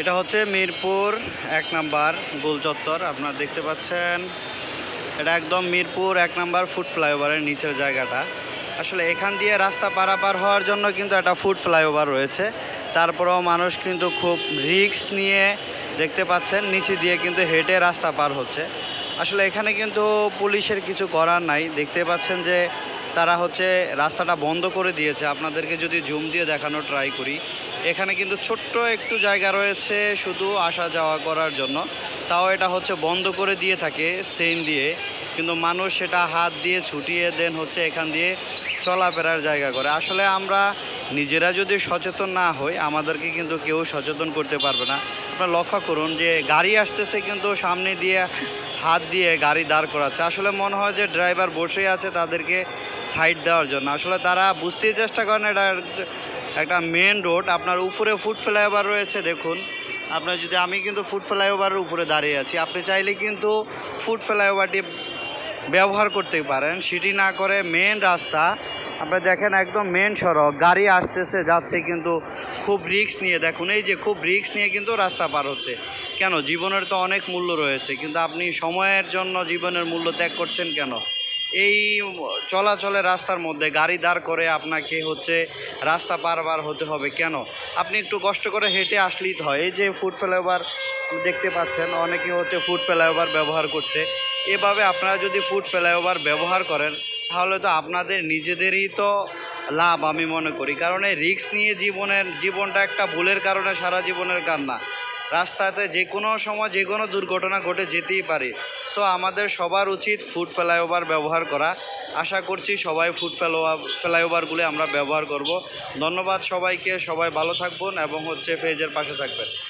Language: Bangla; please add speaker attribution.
Speaker 1: এটা হচ্ছে মিরপুর, এক নাম্বার গোল চত্বর। আপনারা দেখতে পাচ্ছেন, এটা একদম মিরপুর, এক নাম্বার ফুড ফ্লাইওভারের নিচের জায়গাটা। আসলে এখান দিয়ে রাস্তা পারাপার হওয়ার জন্য কিন্তু একটা ফুড ফ্লাইওভার রয়েছে। তারপরেও মানুষ কিন্তু খুব রিস্ক নিয়ে দেখতে পাচ্ছেন, নিচে দিয়ে কিন্তু হেঁটে রাস্তা পার হচ্ছে। আসলে এখানে কিন্তু পুলিশের কিছু করার নাই। দেখতে পাচ্ছেন যে তারা হচ্ছে রাস্তাটা বন্ধ করে দিয়েছে। আপনাদেরকে যদি জুম দিয়ে দেখানো ট্রাই করি, এখানে কিন্তু ছোট্ট একটু জায়গা রয়েছে শুধু আসা যাওয়া করার জন্য। তাও এটা হচ্ছে বন্ধ করে দিয়ে থাকে সেন দিয়ে। কিন্তু মানুষ সেটা হাত দিয়ে ছুটিয়ে দেন হচ্ছে এখান দিয়ে চলাফেরার জায়গা করে। আসলে আমরা নিজেরা যদি সচেতন না হই, আমাদেরকে কিন্তু কেউ সচেতন করতে পারবে না। আপনারা লক্ষ্য করুন যে গাড়ি আসতেছে কিন্তু সামনে দিয়ে হাত দিয়ে গাড়ি দাঁড় করাচ্ছে। আসলে মনে হয় যে ড্রাইভার বসে আছে তাদেরকে সাইড দেওয়ার জন্য। আসলে তারা বুঝতেই চেষ্টা করেন, এটা একটা মেন রোড আপনার উপরে ফুট ফ্লাইওভার রয়েছে, দেখুন। আপনার যদি আমি কিন্তু ফুট ফ্লাইওভারের উপরে দাঁড়িয়ে আছি, আপনি চাইলে কিন্তু ফুট ফ্লাইওভারটি ব্যবহার করতে পারেন। সেটি না করে মেন রাস্তা। আপনি দেখেন একদম মেন সড়ক, গাড়ি আসতেছে, যাচ্ছে কিন্তু খুব রিস্ক নিয়ে। দেখুন, এই যে খুব রিস্ক নিয়ে কিন্তু রাস্তা পার হচ্ছে। কেন? জীবনের তো অনেক মূল্য রয়েছে, কিন্তু আপনি সময়ের জন্য জীবনের মূল্য ত্যাগ করছেন কেন? এই চলাচলের রাস্তার মধ্যে গাড়ি দাঁড় করে আপনাকে হচ্ছে রাস্তা পারবার হতে হবে। কেন? আপনি একটু কষ্ট করে হেঁটে আসলেই তো হয়। এই যে ফুড ফ্লাইওভার দেখতে পাচ্ছেন, অনেকে হচ্ছে ফুট ফ্লাইওভার ব্যবহার করছে। এভাবে আপনারা যদি ফুট ফ্লাইওভার ব্যবহার করেন, তাহলে তো আপনাদের নিজেদেরই তো লাভ আমি মনে করি। কারণ এই রিস্ক নিয়ে জীবনের, জীবনটা একটা ভুলের কারণে সারা জীবনের কান্না। রাস্তাতে যে কোনো সময় যে কোনো দুর্ঘটনা ঘটে যেতেই পারে। সো আমাদের সবার উচিত ফুড ফ্লাইওভার ব্যবহার করা। আশা করছি সবাই ফুড ফ্লাইওভার ফ্লাইওভারগুলি আমরা ব্যবহার করব। ধন্যবাদ সবাইকে, সবাই ভালো থাকবেন এবং হচ্ছে ফেজের পাশে থাকবেন।